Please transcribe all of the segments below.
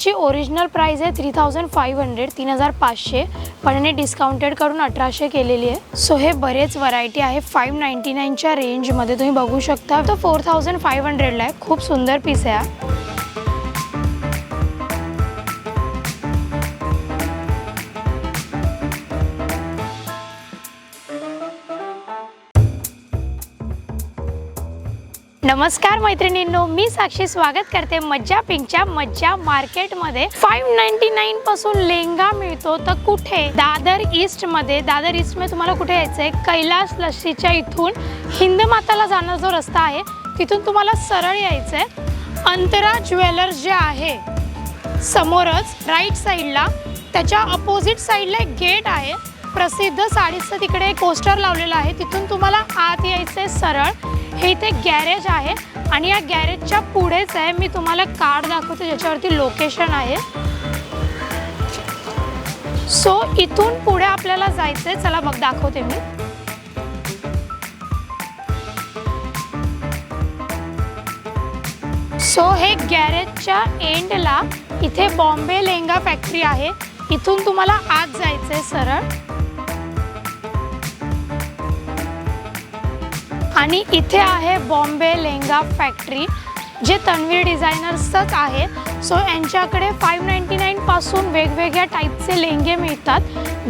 याची original price आहे three thousand five hundred तीन हजार पाचशे. पण याने डिस्काउंटेड करून अठराशे केलेली आहे. सो हे बरेच व्हरायटी आहे. फाईव्ह नाईन्टी नाईनच्या रेंजमध्ये तुम्ही बघू शकता. तर फोर थाउजंड फाईव्ह हंड्रेडला आहे. खूप सुंदर पीस आहे नमस्कार मैत्रिणींनो मी साक्षी स्वागत करते मज्जा पिंकच्या मज्जा मार्केटमध्ये. फाईव्ह नाईन्टी नाईन पासून लेंगा मिळतो तर कुठे? दादर ईस्टमध्ये दादर ईस्टमध्ये तुम्हाला कुठे यायचं आहे कैलास लस्सीच्या इथून हिंद माताला जाणारा जो रस्ता आहे तिथून तुम्हाला सरळ यायचं आहे अंतरा ज्वेलर्स जे आहे समोरच राईट साईडला त्याच्या अपोजिट साईडला एक गेट आहे. प्रसिद्ध साडीचं तिकडे एक पोस्टर लावलेलं आहे. तिथून तुम्हाला आत यायचंय सरळ. हे इथे गॅरेज आहे आणि या गॅरेजच्या पुढेच आहे. मी तुम्हाला कार्ड दाखवते ज्याच्यावरती लोकेशन आहे. सो इथून पुढे आपल्याला जायचंय. चला बघ दाखवते मी. सो हे गॅरेजच्या एंडला इथे बॉम्बे लेंगा फॅक्टरी आहे. इथून तुम्हाला आत जायचंय सरळ. आणि इथे आहे बॉम्बे लेंगा फॅक्टरी जे तन्वीर डिझायनर्सच आहे सो यांच्याकडे फाईव्ह नाईन्टी नाईनपासून वेगवेगळ्या टाईपचे लेंगे मिळतात.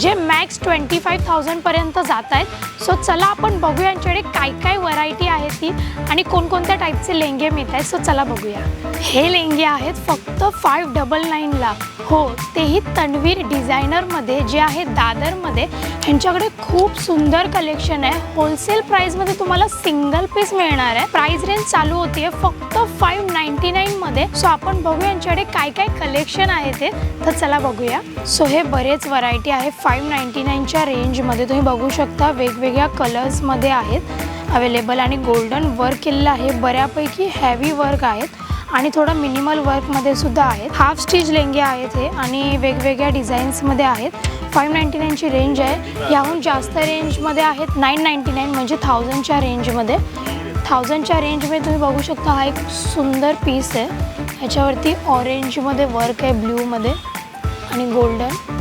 जे मॅक्स ट्वेंटी फाईव्ह थाउजंडपर्यंत जात आहेत. सो चला आपण बघूया यांच्याकडे काय काय व्हरायटी आहे ती आणि कोणकोणत्या टाईपचे लेंगे मिळत आहेत. सो चला बघूया. हे लेंगे आहेत फक्त फाईव्ह डबल नाईनला हो तेही तन्वीर डिझायनरमध्ये जे आहे दादरमध्ये ह्यांच्याकडे खूप सुंदर कलेक्शन आहे. होलसेल प्राईजमध्ये तुम्हाला सिंगल पीस मिळणार आहे. प्राईज रेंज चालू होतीये फक्त फाईव्ह नाईन्टी नाईनमध्ये सो आपण बघूया यांच्याकडे काय काय कलेक्शन आहे ते. तर चला बघूया. सो हे बरेच व्हरायटी आहे. फाईव्ह नाईन्टी नाईनच्या रेंजमध्ये तुम्ही बघू शकता वेगवेगळ्या कलर्समध्ये आहेत. अवेलेबल आणि गोल्डन वर्क केलेलं आहे. बऱ्यापैकी हॅवी वर्क आहेत. आणि थोडं मिनिमल वर्कमध्ये सुद्धा आहेत. हाफ स्टिच लेंगे आहेत हे आणि वेगवेगळ्या डिझाईन्समध्ये आहेत. फाईव्ह नाईन्टी नाईनची रेंज आहे. याहून जास्त रेंजमध्ये आहेत. नाईन नाईन्टी नाईन म्हणजे थाउजंडच्या रेंजमध्ये थाउजंडच्या रेंजमध्ये तुम्ही बघू शकता हा एक सुंदर पीस आहे. ह्याच्यावरती ऑरेंजमध्ये वर्क आहे ब्ल्यूमध्ये आणि गोल्डन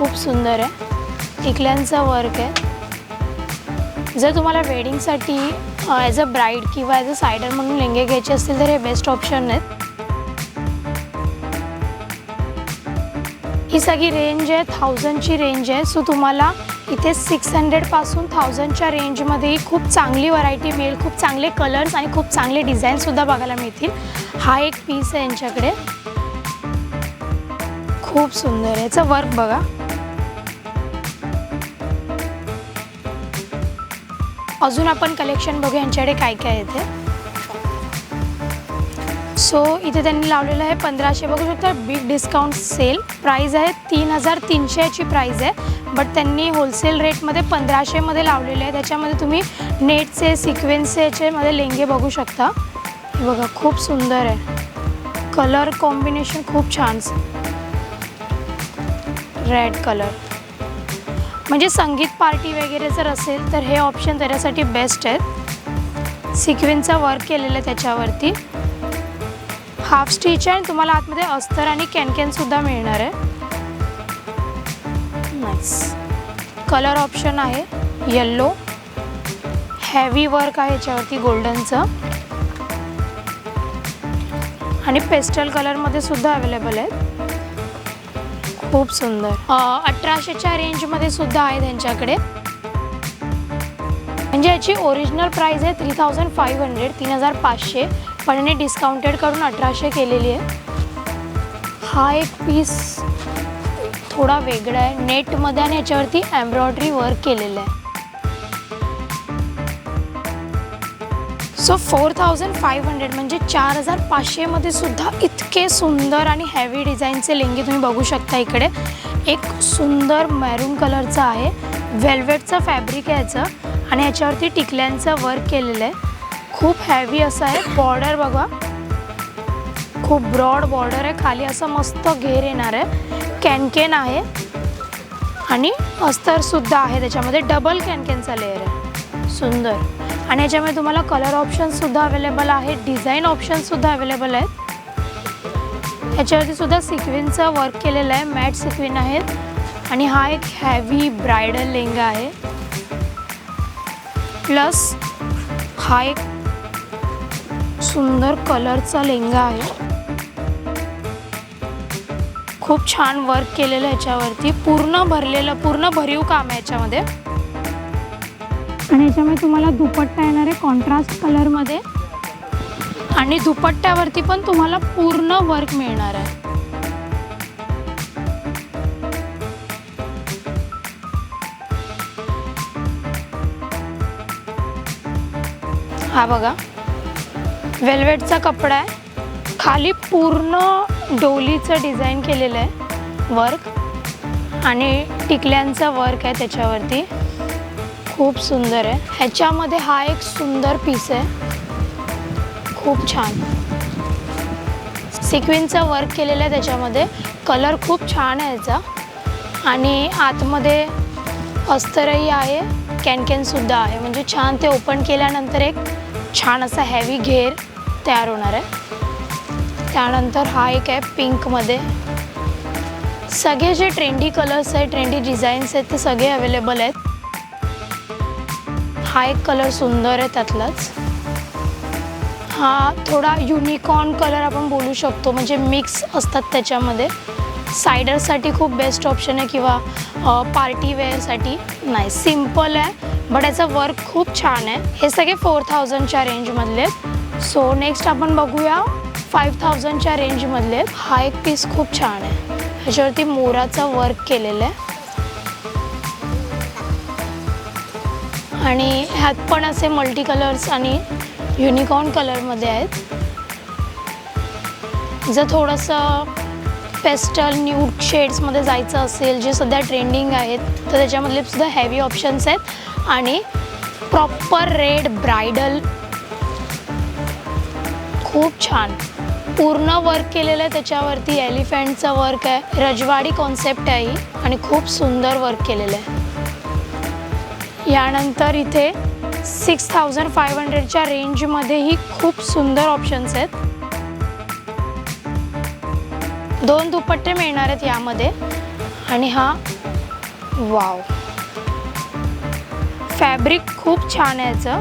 खूप सुंदर आहे. टिकल्यांचा वर्क आहे. जर तुम्हाला वेडिंगसाठी ॲज अ ब्राईड किंवा ॲज अ सायडर म्हणून लेंगे घ्यायचे असतील तर हे बेस्ट ऑप्शन आहेत. ही सगळी रेंज आहे थाउजंडची रेंज आहे. सो तुम्हाला इथे सिक्स हंड्रेडपासून थाउजंडच्या रेंजमध्ये खूप चांगली व्हरायटी मिळेल खूप चांगले कलर्स आणि खूप चांगले डिझाईनसुद्धा बघायला मिळतील. हा एक पीस आहे यांच्याकडे. खूप सुंदर आहे. याचं वर्क बघा. अजून आपण कलेक्शन बघू यांच्याकडे काय काय येते. सो इथे त्यांनी लावलेलं आहे पंधराशे. बघू शकता बिग डिस्काउंट सेल प्राईज आहे तीन हजार तीनशेची प्राईज आहे. बट त्यांनी होलसेल रेटमध्ये पंधराशेमध्ये लावलेले आहे. त्याच्यामध्ये तुम्ही नेटचे सिक्वेन्सचे मध्ये लेंगे बघू शकता. बघा खूप सुंदर आहे. कलर कॉम्बिनेशन खूप छान. रेड कलर म्हणजे संगीत पार्टी वगैरे जर असेल तर हे ऑप्शन त्याच्यासाठी बेस्ट आहेत. सिक्विनचा वर्क केलेलं आहे त्याच्यावरती. हाफ स्टिच आहे आणि तुम्हाला आतमध्ये अस्तर आणि कॅनकॅनसुद्धा मिळणार आहे. नाईस कलर ऑप्शन आहे. येल्लो हॅवी वर्क आहे याच्यावरती गोल्डनचं आणि पेस्टल कलरमध्ये सुद्धा अवेलेबल आहेत. खूप सुंदर. अठराशेच्या रेंजमध्ये सुद्धा आहे त्यांच्याकडे. म्हणजे याची ओरिजिनल प्राईज आहे थ्री थाउजंड फाईव्ह हंड्रेड तीन हजार पाचशे. पण याने डिस्काउंटेड करून अठराशे केलेली आहे. हा एक पीस थोडा वेगळा आहे. नेटमध्ये आणि याच्यावरती एम्ब्रॉयडरी वर्क केलेलं आहे. So four thousand five hundred म्हणजे चार हजार पाचशेमध्ये सुद्धा इतके सुंदर आणि हॅवी डिझाईनचे लेंगे तुम्ही बघू शकता इकडे. एक सुंदर मॅरून कलरचं आहे. वेल्वेटचं फॅब्रिक आहे याचं आणि याच्यावरती टिकल्यांचं वर्क केलेलं आहे. खूप हॅवी असं आहे. बॉर्डर बघा. खूप ब्रॉड बॉर्डर आहे. खाली असं मस्त घेर येणार आहे. कॅनकेन आहे. आणि अस्तरसुद्धा आहे त्याच्यामध्ये. डबल कॅनकेनचा लेअर आहे. सुंदर. आणि याच्यामध्ये तुम्हाला कलर ऑप्शनसुद्धा अवेलेबल आहे डिझाईन ऑप्शनसुद्धा अवेलेबल आहेत. याच्यावरती सुद्धा सिक्विनचं वर्क केलेलं आहे मॅट सिक्विन आहेत. आणि हा एक हॅवी ब्रायडल लेंगा आहे. प्लस हा एक सुंदर कलरचा लेंगा आहे. खूप छान वर्क केलेलं आहे याच्यावरती. पूर्ण भरलेलं पूर्ण भरीव काम आहे याच्यामध्ये. आणि याच्यामुळे तुम्हाला दुपट्टा येणार आहे कॉन्ट्रास्ट कलरमध्ये आणि दुपट्ट्यावरती पण तुम्हाला पूर्ण वर्क मिळणार आहे. हा बघा. वेल्वेटचा कपडा आहे. खाली पूर्ण डोलीचं डिझाईन केलेलं आहे वर्क आणि टिकल्यांचा वर्क आहे त्याच्यावरती. खूप सुंदर आहे. ह्याच्यामध्ये हा एक सुंदर पीस आहे. खूप छान. सिक्विनचं वर्क केलेलं आहे त्याच्यामध्ये. कलर खूप छान आहे याचा. आणि आतमध्ये अस्तरही आहे. कॅनकॅनसुद्धा आहे. म्हणजे छान ते ओपन केल्यानंतर एक छान असा हॅवी घेर तयार होणार आहे. त्यानंतर हा एक आहे पिंकमध्ये सगळे जे ट्रेंडी कलर्स आहेत ट्रेंडी डिझाईन्स आहेत ते सगळे अवेलेबल आहेत. हा एक कलर सुंदर आहे त्यातलाच. हा थोडा युनिकॉर्न कलर आपण बोलू शकतो. म्हणजे मिक्स असतात त्याच्यामध्ये. सायडरसाठी खूप बेस्ट ऑप्शन आहे किंवा पार्टी वेअरसाठी नाही सिंपल आहे बट याचं वर्क खूप छान आहे. हे सगळे फोर थाउजंडच्या रेंजमधले सो नेक्स्ट आपण बघूया फाईव्ह थाउजंडच्या रेंजमधले हा एक पीस खूप छान आहे. ह्याच्यावरती मोराचं वर्क केलेलं आहे. आणि ह्यात पण असे मल्टी कलर्स आणि युनिकॉर्न कलरमध्ये आहेत. जर थोडंसं पेस्टल न्यूड शेड्समध्ये जायचं असेल जे सध्या ट्रेंडिंग आहेत तर त्याच्यामधले सुद्धा हेवी ऑप्शन्स आहेत. आणि प्रॉपर रेड ब्रायडल खूप छान. पूर्ण वर्क केलेलं आहे त्याच्यावरती. एलिफंटचं वर्क आहे. रजवाडी कॉन्सेप्ट आहे ही. आणि खूप सुंदर वर्क केलेलं आहे. यानंतर इथे सिक्स थाउजंड फाईव्ह हंड्रेडच्या रेंजमध्येही खूप सुंदर ऑप्शन्स आहेत. दोन दुपट्टे मिळणार आहेत यामध्ये. आणि हा वाव फॅब्रिक खूप छान आहे याचं.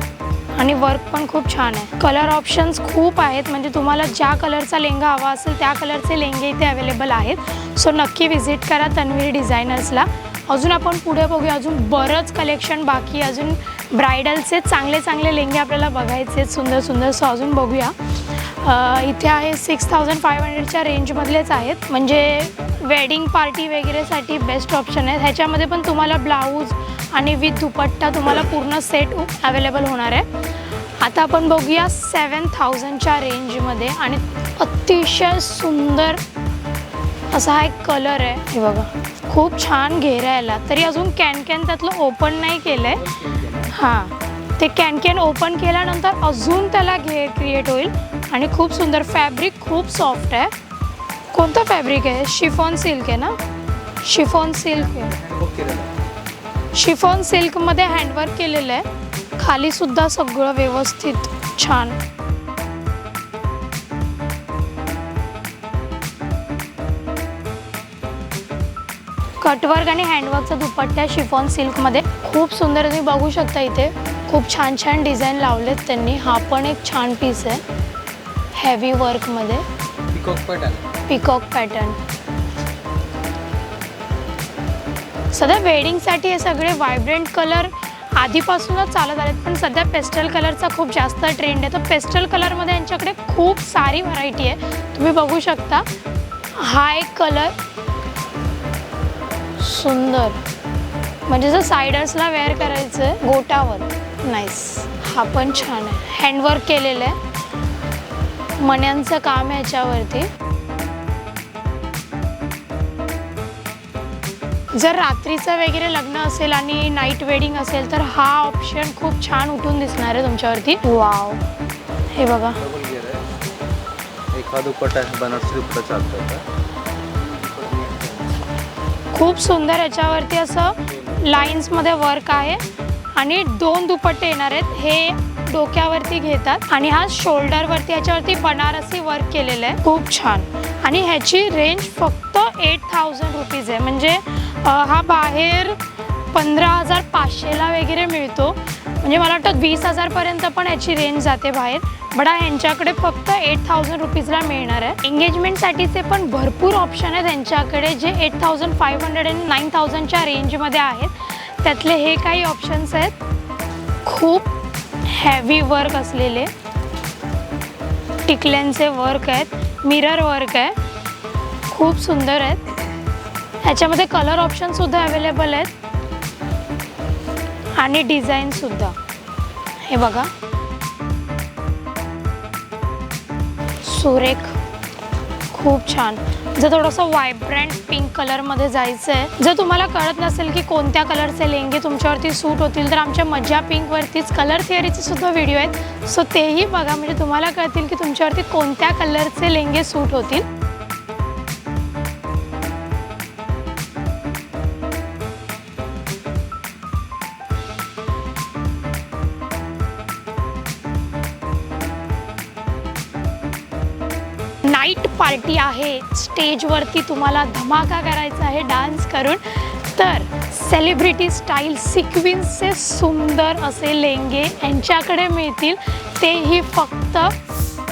आणि वर्क पण खूप छान आहे. कलर ऑप्शन्स खूप आहेत. म्हणजे तुम्हाला ज्या कलरचा लेंगा हवा असेल त्या कलरचे लेंगे इथे अवेलेबल आहेत. सो नक्की व्हिजिट करा तन्वीर डिझायनर्सला अजून आपण पुढे बघूया. अजून बरंच कलेक्शन बाकी अजून ब्रायडलचे चांगले चांगले लेंगे आपल्याला बघायचे आहेत. सुंदर सुंदर. सो अजून बघूया. इथे आहे सिक्स थाउजंड फाईव्ह हंड्रेडच्या रेंजमधलेच आहेत. म्हणजे वेडिंग पार्टी वगैरेसाठी बेस्ट ऑप्शन आहे. ह्याच्यामध्ये पण तुम्हाला ब्लाऊज आणि विथ दुपट्टा तुम्हाला पूर्ण सेट अवेलेबल होणार आहे. आता आपण बघूया सेवन थाउजंडच्या रेंजमध्ये आणि अतिशय सुंदर असा हा एक कलर आहे. हे बघा. खूप छान घेरा याला तरी अजून कॅन कॅन त्यातलं ओपन नाही केलं आहे हां. ते कॅन कॅन ओपन केल्यानंतर अजून त्याला घेर क्रिएट होईल. आणि खूप सुंदर फॅब्रिक खूप सॉफ्ट आहे. कोणतं फॅब्रिक आहे? शिफॉन सिल्क आहे ना? शिफॉन सिल्क आहे. शिफॉन सिल्कमध्ये हँडवर्क केलेलं आहे. खालीसुद्धा सगळं व्यवस्थित छान. कटवर्क आणि हँडवर्कचा दुपट्टा शिफॉन सिल्कमध्ये. खूप सुंदर तुम्ही बघू शकता इथे. खूप छान छान डिझाईन लावलेत त्यांनी. हा पण एक छान पीस आहे. हेवी वर्कमध्ये पिकॉक पॅटर्न पिकॉक पॅटर्न सध्या वेडिंगसाठी हे सगळे व्हायब्रंट कलर आधीपासूनच चालत आलेत पण सध्या पेस्टल कलरचा खूप जास्त ट्रेंड आहे. तर पेस्टल कलरमध्ये यांच्याकडे खूप सारी व्हरायटी आहे. तुम्ही बघू शकता. हा एक कलर सुंदर. म्हणजे जर सायडर्सला वेअर करायचं आहे गोटावर. नाईस हा पण छान आहे. हँडवर्क केलेलं आहे. मण्यांचं काम आहे याच्यावरती. जर रात्रीचं वगैरे लग्न असेल आणि नाईट वेडिंग असेल तर हा ऑप्शन खूप छान उठून दिसणार आहे तुमच्यावरती. वाव हे बघा. डबल गिअर आहे बनारसी दुपट्टा चालतो खूप सुंदर याच्यावरती असं लाईन्समध्ये वर्क आहे. आणि दोन दुपट्टे येणार आहेत. हे डोक्यावरती घेतात आणि हा शोल्डरवरती याच्यावरती बनारसी वर्क केलेलं आहे. खूप छान. आणि ह्याची रेंज फक्त एट थाउजंड रुपीज आहे. म्हणजे हा बाहेर पंधरा हजार पाचशेला वगैरे मिळतो. म्हणजे मला वाटतं वीस हजारपर्यंत पण याची रेंज जाते बाहेर. बट हा ह्यांच्याकडे फक्त एट थाउजंड रुपीजला मिळणार आहे. एंगेजमेंटसाठीचे पण भरपूर ऑप्शन आहेत त्यांच्याकडे जे eight thousand five hundred and nine थाउजंडच्या रेंजमध्ये आहेत. त्यातले हे काही ऑप्शन्स आहेत. खूप हॅवी वर्क असलेले. टिकल्यांचे वर्क आहेत. मिरर वर्क आहे. खूप सुंदर आहेत. ह्याच्यामध्ये कलर ऑप्शनसुद्धा अवेलेबल आहेत. आणि डिझाईनसुद्धा हे बघा. सुरेख. खूप छान. जर थोडंसं वायब्रंट पिंक कलरमध्ये जायचं आहे जर तुम्हाला कळत नसेल की कोणत्या कलरचे लेंगे तुमच्यावरती सूट होतील तर आमच्या मज्जा पिंकवरतीच कलर थिअरीचे सुद्धा व्हिडिओ आहेत. सो तेही बघा. म्हणजे तुम्हाला कळतील की तुमच्यावरती कोणत्या कलरचे लेंगे सूट होतील. पार्टी आहे. स्टेजवरती तुम्हाला धमाका करायचा आहे डान्स करून. तर सेलिब्रिटी स्टाईल सिक्विन्सचे सुंदर असे लेंगे यांच्याकडे मिळतील. तेही फक्त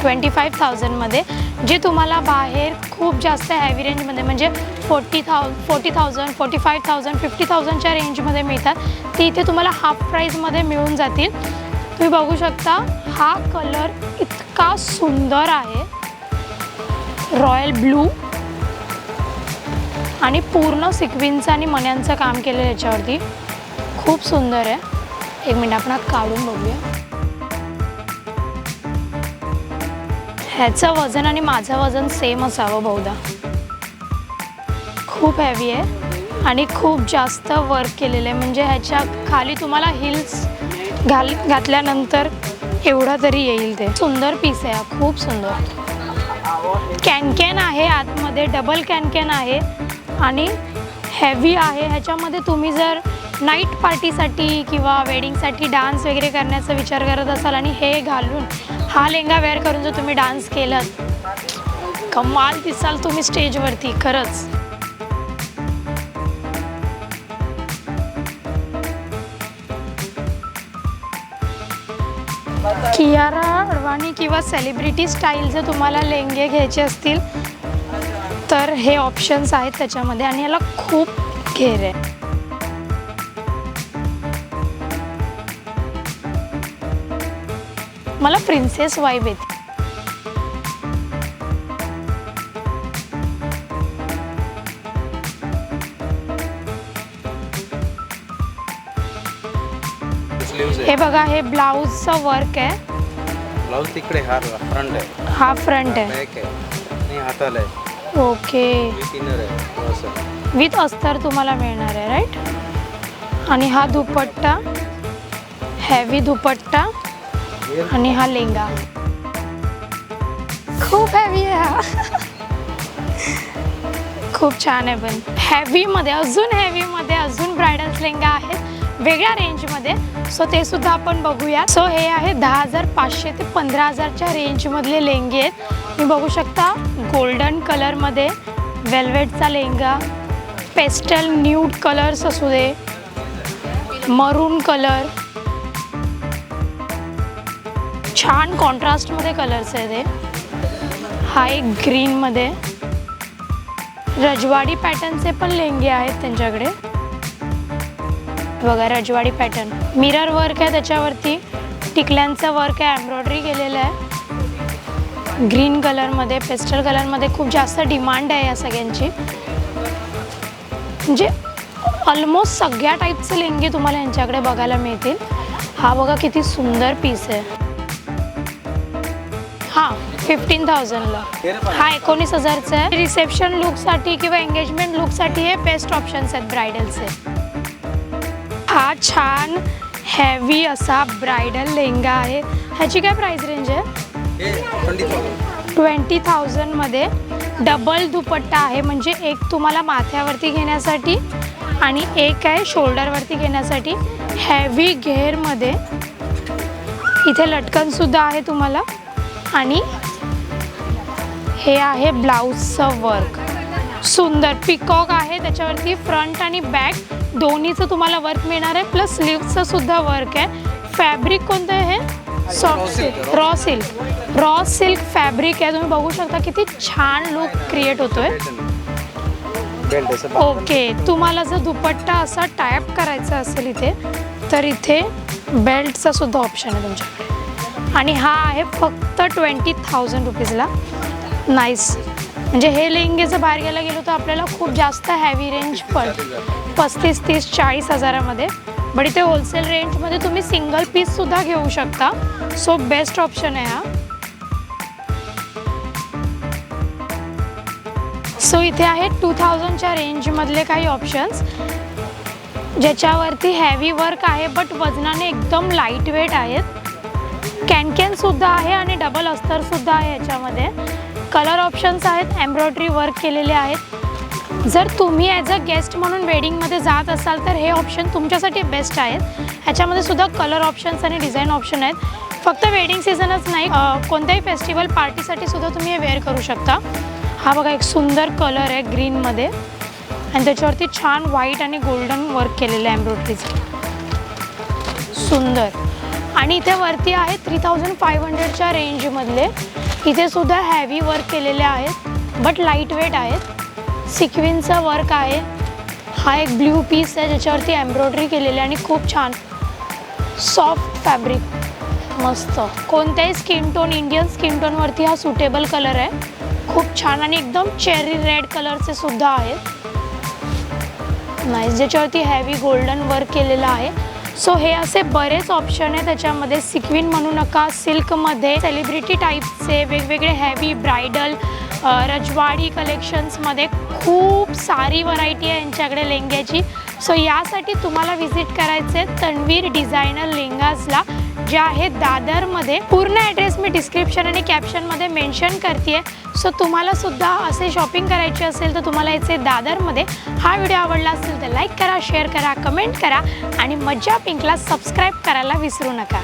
ट्वेंटी फाईव्ह थाउजंडमध्ये जे तुम्हाला बाहेर खूप जास्त हॅवी रेंजमध्ये म्हणजे forty thou forty thousand forty five thousand fifty थाउजंडच्या रेंजमध्ये मिळतात. ते इथे तुम्हाला हाफ प्राईजमध्ये मिळून जातील. तुम्ही बघू शकता हा कलर इतका सुंदर आहे. रॉयल ब्लू आणि पूर्ण सिक्विनचं आणि मण्यांचं काम केलं आहे याच्यावरती. खूप सुंदर आहे. एक मिनिट आपण काढून बघूया. ह्याचं वजन आणि माझं वजन सेम असावं बहुधा. खूप हॅवी आहे आणि खूप जास्त वर्क केलेलं आहे. म्हणजे ह्याच्या खाली तुम्हाला हिल्स घाल घातल्यानंतर एवढा तरी येईल ते. सुंदर पीस आहे हा. खूप सुंदर. कॅनकॅन आहे आतमध्ये डबल कॅनकॅन आहे आणि हेवी आहे. ह्याच्यामध्ये तुम्ही जर नाईट पार्टीसाठी किंवा वेडिंगसाठी डान्स वगैरे करण्याचा विचार करत असाल आणि हे घालून हा लेंगा वेअर करून जर तुम्ही डान्स केलात कमाल दिसाल तुम्ही स्टेजवरती खरंच. कियारा अडवाणी किंवा सेलिब्रिटी स्टाईल जर तुम्हाला लेंगे घ्यायचे असतील तर हे ऑप्शन्स आहेत त्याच्यामध्ये आणि याला खूप घेर आहे. मला प्रिन्सेस वाईब येते. हे बघा हे ब्लाऊजचं वर्क आहे. ब्लाऊज तिकडे हा फ्रंट आहे. हा फ्रंट आहे. बॅक आहे. आणि हाताला आहे. ओके विथ इनर आहे. असं विथ अस्तर तुम्हाला मिळणार आहे राईट आणि हा दुपट्टा हॅवी दुपट्टा आणि हा लेंगा खूप हॅवी आहे हा. खूप छान आहे पण. हॅवीमध्ये अजून हॅवीमध्ये अजून ब्रायडल्स लेंगा आहेत. वेगळ्या रेंजमध्ये सो ते सुद्धा आपण बघूया सो हे आहे दहा हजार पाचशे ते पंधरा हजारच्या रेंजमधले लेंगे आहेत. तुम्ही बघू शकता गोल्डन कलरमध्ये वेल्वेटचा लेंगा पेस्टल न्यूड कलर्स असू दे मरून कलर छान कॉन्ट्रास्टमध्ये कलर्स आहे ते हा. एक ग्रीनमध्ये रजवाडी पॅटर्नचे पण लेंगे आहेत त्यांच्याकडे. बघा रजवाडी पॅटर्न मिरर वर्क आहे त्याच्यावरती. टिकल्यांचं वर्क आहे एम्ब्रॉयडरी केलेलं आहे. ग्रीन कलरमध्ये पेस्टल कलरमध्ये खूप जास्त डिमांड आहे या सगळ्यांची. म्हणजे ऑलमोस्ट सगळ्या टाईपचे लेंगे तुम्हाला यांच्याकडे बघायला मिळतील. हा बघा किती सुंदर पीस आहे. हा फिफ्टीन थाउजंडला हा एकोणीस हजारचा आहे. रिसेप्शन लुकसाठी किंवा एंगेजमेंट लुकसाठी हे बेस्ट ऑप्शन्स आहेत ब्रायडलचे हा छान हॅवी असा ब्रायडल लेंगा आहे. ह्याची काय प्राइस रेंज आहे? हे ट्वेंटी थाउजंड ट्वेंटी थाउजंडमध्ये डबल दुपट्टा आहे. म्हणजे एक तुम्हाला माथ्यावरती घेण्यासाठी आणि एक आहे शोल्डरवरती घेण्यासाठी हॅवी घेरमध्ये इथे लटकनसुद्धा आहे तुम्हाला. आणि हे आहे ब्लाऊजचं वर्क सुंदर पिकॉक आहे त्याच्यावरती फ्रंट आणि बॅक दोन्हीचं तुम्हाला वर्क मिळणार आहे प्लस स्लीव्सचं सुद्धा वर्क आहे. फॅब्रिक कोणतं आहे soft silk raw silk raw silk fabric आहे. तुम्ही बघू शकता किती छान लुक क्रिएट होतोय. ओके तुम्हाला जर दुपट्टा असा टायप करायचा असेल इथे तर इथे बेल्टचा सुद्धा ऑप्शन आहे तुमच्याकडे. आणि हा आहे फक्त ट्वेंटी थाउजंड रुपीजला नाईस म्हणजे हे लेंगे जर बाहेर घ्यायला गेलो तर आपल्याला खूप जास्त हॅवी रेंज पण पस्तीस तीस चाळीस हजारामध्ये. बट इथे होलसेल रेंजमध्ये तुम्ही सिंगल पीससुद्धा घेऊ शकता. सो बेस्ट ऑप्शन आहे हा. सो इथे आहे टू थाउजंडच्या रेंजमधले काही ऑप्शन्स ज्याच्यावरती हॅवी वर्क आहे बट वजनाने एकदम लाइट वेट आहेत कॅनकॅनसुद्धा आहे आणि डबल अस्तरसुद्धा आहे याच्यामध्ये. कलर ऑप्शन्स आहेत एम्ब्रॉयडरी वर्क केलेले आहेत. जर तुम्ही ॲज अ गेस्ट म्हणून वेडिंगमध्ये जात असाल तर हे ऑप्शन तुमच्यासाठी बेस्ट आहेत. ह्याच्यामध्ये सुद्धा कलर ऑप्शन्स आणि डिझाईन ऑप्शन आहेत. फक्त वेडिंग सीझनच नाही कोणत्याही फेस्टिवल पार्टीसाठी सुद्धा तुम्ही हे वेअर करू शकता. हा बघा एक सुंदर कलर आहे ग्रीनमध्ये आणि त्याच्यावरती छान व्हाईट आणि गोल्डन वर्क केलेलं आहे एम्ब्रॉयडरीचं सुंदर. आणि इथे वरती आहे थ्री थाउजंड फाईव्ह हंड्रेडच्या रेंजमधले इथे सुद्धा हॅवी वर्क केलेले आहेत बट लाइट वेट आहेत सिक्विनचं वर्क आहे. हा एक ब्ल्यू पीस आहे ज्याच्यावरती एम्ब्रॉयडरी केलेली आहे आणि खूप छान. सॉफ्ट फॅब्रिक मस्त. कोणत्याही स्किन टोन इंडियन स्किन टोनवरती हा सुटेबल कलर आहे. खूप छान आणि एकदम चेरी रेड कलरचे सुद्धा आहेत. नाईस ज्याच्यावरती हॅवी गोल्डन वर्क केलेलं आहे. सो हे असे बरेच ऑप्शन आहे त्याच्यामध्ये सिक्विन म्हणू नका सिल्कमध्ये सेलिब्रिटी टाईपचे वेगवेगळे हॅवी ब्रायडल रजवाडी कलेक्शन्समध्ये खूप सारी व्हरायटी आहे यांच्याकडे लेंग्याची. सो यासाठी तुम्हाला व्हिजिट करायचे आहे तन्वीर डिझायनर लेंगाजला. जे आहे दादरमध्ये. पूर्ण ॲड्रेस मी डिस्क्रिप्शन आणि कॅप्शनमध्ये मेन्शन करते सो तुम्हाला सुद्धा असे शॉपिंग करायचे असेल तर तुम्हाला याचे दादरमध्ये हा व्हिडिओ आवडला असेल तर लाईक करा शेअर करा कमेंट करा आणि मज्जा पिंकला सबस्क्राईब करायला विसरू नका.